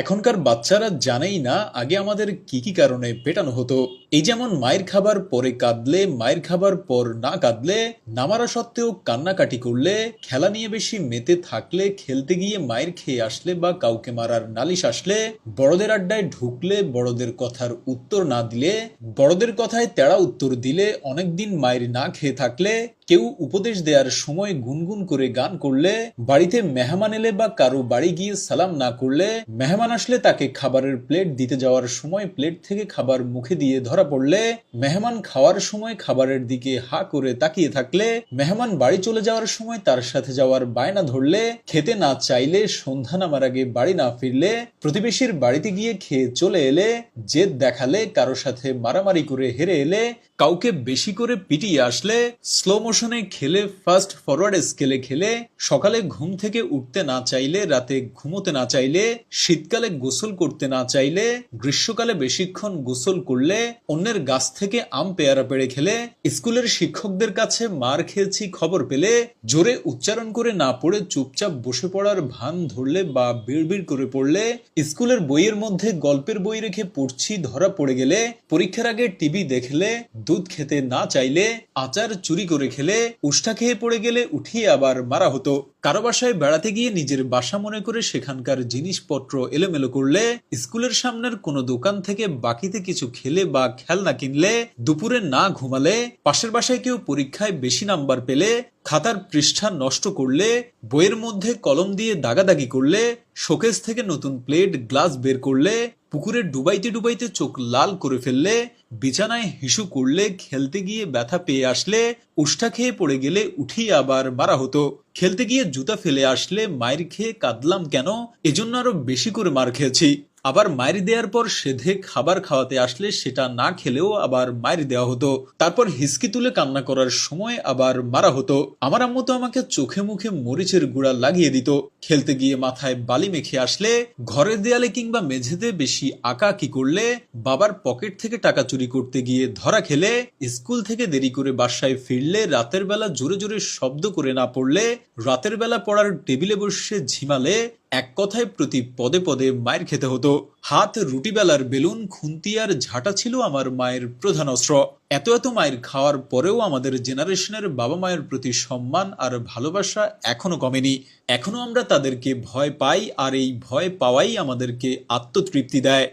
এখনকার বাচ্চারা জানেই না আগে আমাদের কি কি কারণে পেটানো হতো। এই যেমন মায়ের খাবার পরে কাঁদলে, মায়ের খাবার পর না কাঁদলে, নামারা সত্ত্বেও কান্নাকাটি করলে, খেলা নিয়ে বেশি মেতে থাকলে, খেলতে গিয়ে মায়ের খেয়ে আসলে বা কাউকে মারার নালিশ আসলে, বড়দের আড্ডায় ঢুকলে বড়দের কথার উত্তর না দিলে, বড়দের কথায় তেড়া উত্তর দিলে অনেকদিন মায়ের না খেয়ে থাকলে, কেউ উপদেশ দেওয়ার সময় গুনগুন করে গান করলে, বাড়িতে মেহমান এলে বা কারও বাড়ি গিয়ে সালাম না করলে, মেহমান আসলে তাকে খাবারের প্লেট দিতে যাওয়ার সময় প্লেট থেকে খাবার মুখে দিয়ে ধরা পড়লে মেহমান খাওয়ার সময় খাবারের দিকে হা করে তাকিয়ে থাকলে মেহমান বাড়ি চলে যাওয়ার সময় তার সাথে যাওয়ার বায়না ধরলে, খেতে না চাইলে সন্ধ্যা নামার আগে বাড়ি না ফিরলে, প্রতিবেশীর বাড়িতে গিয়ে খেয়ে চলে এলে, জেদ দেখালে, কারও সাথে মারামারি করে হেরে এলে কাউকে বেশি করে পিটিয়ে আসলে স্লো মোশনে খেলে ফাস্ট ফরওয়ার্ড স্কেলে খেলে, সকালে ঘুম থেকে উঠতে না চাইলে, রাতে ঘুমোতে না চাইলে, শীতকালে গোসল করতে না চাইলে, গ্রীষ্মকালে বেশিক্ষণ গোসল করলে, অন্যের গাছ থেকে আম পেয়ারা পেড়ে খেলে, স্কুলের শিক্ষকদের কাছে মার খেয়েছি খবর পেলে, জোরে উচ্চারণ করে না পড়ে চুপচাপ বসে পড়ার ভান ধরলে বা বিড়বিড় করে পড়লে, স্কুলের বইয়ের মধ্যে গল্পের বই রেখে পড়ছি ধরা পড়ে গেলে, পরীক্ষার আগে টিভি দেখলে দুধ খেতে না চাইলে আচার চুরি করে খেলে, উষ্ঠা খেয়ে পড়ে গেলে উঠিয়ে আবার মারা হতো। কারও বাসায় বেড়াতে গিয়ে নিজের বাসা মনে করে সেখানকার জিনিসপত্র এলোমেলো করলে, স্কুলের সামনের কোনো দোকান থেকে বাকিতে কিছু খেলে বা খেলনা কিনলে, দুপুরে না ঘুমালে, পাশের বাসায় কেউ পরীক্ষায় বেশি নাম্বার পেলে খাতার পৃষ্ঠা নষ্ট করলে, বইয়ের মধ্যে কলম দিয়ে দাগাদাগি করলে, শোকেস থেকে নতুন প্লেট, গ্লাস বের করলে, পুকুরে ডুবাইতে ডুবাইতে চোখ লাল করে ফেললে, বিছানায় হিসু করলে, খেলতে গিয়ে ব্যথা পেয়ে আসলে, উষ্ঠা খেয়ে পড়ে গেলে উঠিয়ে আবার মারা হতো। খেলতে গিয়ে জুতা ফেলে আসলে, মায়ের খেয়ে কাঁদলাম কেন? এজন্য আরও বেশি করে মার খেয়েছি। আবার মায়ের দেওয়ার পর সেধে খাবার খাওয়াতে আসলে সেটা না খেলেও আবার মায়ের দেওয়া হতো। তারপর হিসকি তুলে কান্না করার সময় আবার মারা হতো। আমার আম্মু তো আমাকে চোখে মুখে মরিচের গুঁড়া লাগিয়ে দিত। খেলতে গিয়ে মাথায় বালি মেখে আসলে ঘরের দেয়ালে কিংবা মেঝেতে বেশি আঁকা কি করলে বাবার পকেট থেকে টাকা চুরি করতে গিয়ে ধরা খেলে, স্কুল থেকে দেরি করে বাসায় ফিরলে রাতের বেলা জোরে জোরে শব্দ করে না পড়লে, রাতের বেলা পড়ার টেবিলে বসে ঝিমালে এক কথায় প্রতি পদে পদে মায়ের খেতে হতো। হাত রুটিবেলার বেলুন, খুন্তি আর ঝাঁটা ছিল আমার মায়ের প্রধান অস্ত্র। এত এত মায়ের খাওয়ার পরেও আমাদের জেনারেশনের বাবা মায়ের প্রতি সম্মান আর ভালোবাসা এখনও কমেনি। এখনও আমরা তাদেরকে ভয় পাই আর এই ভয় পাওয়াই আমাদেরকে আত্মতৃপ্তি দেয়।